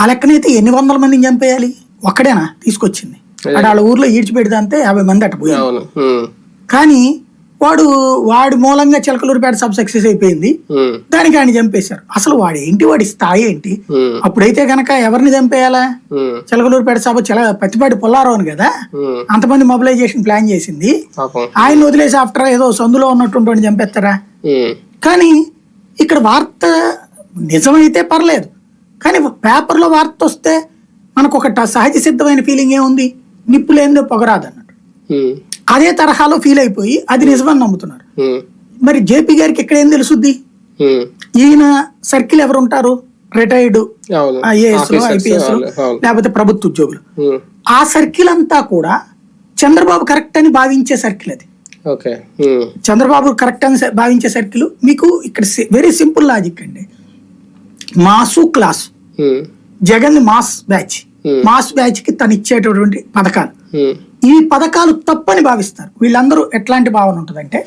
ఆ లెక్కనైతే ఎన్ని వందల మందిని చంపేయాలి? ఒక్కడేనా? తీసుకొచ్చింది. అక్కడ వాళ్ళ ఊర్లో ఈడ్చిపెడితే అంతే యాభై మంది అటు పోయి అవును. ఉమ్, కానీ వాడు వాడి మూలంగా చిలకలూరుపేట సబ్ సక్సెస్ అయిపోయింది. దానికి ఆయన చంపేశారు. అసలు వాడు ఏంటి? వాడి స్థాయి ఏంటి? అప్పుడైతే గనక ఎవరిని చంపేయాలా? చిలకలూరుపేట సభ చిల పత్తిపాటి పుల్లారావుని కదా? అంతమంది మొబిలైజేషన్ ప్లాన్ చేసింది. ఆయన వదిలేసి ఆఫ్టర్ ఏదో సందులో ఉన్నటువంటి చంపేస్తారా? కానీ ఇక్కడ వార్త నిజమైతే పర్లేదు. కానీ పేపర్లో వార్త వస్తే మనకు ఒక సహజ సిద్ధమైన ఫీలింగ్ ఏముంది? నిప్పు లేనిదే పొగరాదు అన్నట్టు అదే తరహాలో ఫీల్ అయిపోయి అది నిజమని నమ్ముతున్నారు. మరి జేపీ గారికి ఇక్కడ ఏం తెలుసుద్ది? ఈయన సర్కిల్ ఎవరు ఉంటారు? Retired IAS IPS. లేకపోతే ప్రభుత్వ ఉద్యోగులు. ఆ సర్కిల్ అంతా కూడా చంద్రబాబు కరెక్ట్ అని భావించే సర్కిల్ అది. చంద్రబాబు కరెక్ట్ అని భావించే సర్కిల్. మీకు ఇక్కడ వెరీ సింపుల్ లాజిక్ అండి. Mass class. Jagan mass batch. Mass బ్యాచ్కి తను ఇచ్చేటటువంటి పథకాలు. ఈ పథకాలు తప్పని భావిస్తారు. వీళ్ళందరూ ఎట్లాంటి భావన ఉంటుందంటే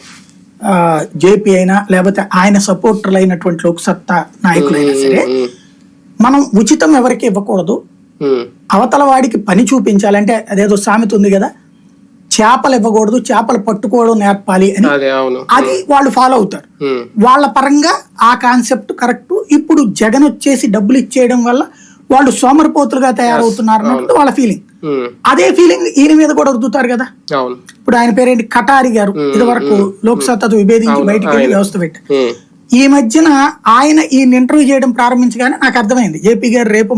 జేపీ అయినా లేకపోతే ఆయన సపోర్టర్లు అయినటువంటి లోక్సత్తా నాయకులైనా సరే మనం ఉచితం ఎవరికి ఇవ్వకూడదు. అవతల వాడికి పని చూపించాలంటే అదేదో సామెత ఉంది కదా చేపలు ఇవ్వకూడదు చేపలు పట్టుకోవడం నేర్పాలి అని అదే వాళ్ళు ఫాలో అవుతారు. వాళ్ళ పరంగా ఆ కాన్సెప్ట్ కరెక్ట్ ఇప్పుడు జగన్ వచ్చేసి డబ్బులు ఇచ్చేయడం వల్ల వాళ్ళు సోమరిపోతులుగా తయారవుతున్నారు అన్నట్టు వాళ్ళ ఫీలింగ్ అదే ఫీలింగ్ ఈయన మీద కూడా రుద్దుతారు కదా? ఇప్పుడు ఆయన పేరేంటి? కటారి గారు. ఇది వరకు లోక్సత్తతో విభేదించి బయటికి వెళ్ళి. వ్యవస్థ పెట్టారు. ఈ మధ్యన ఆయన ఈయన ఇంటర్వ్యూ చేయడం ప్రారంభించగానే నాకు అర్థమైంది. జేపీ గారు రేపు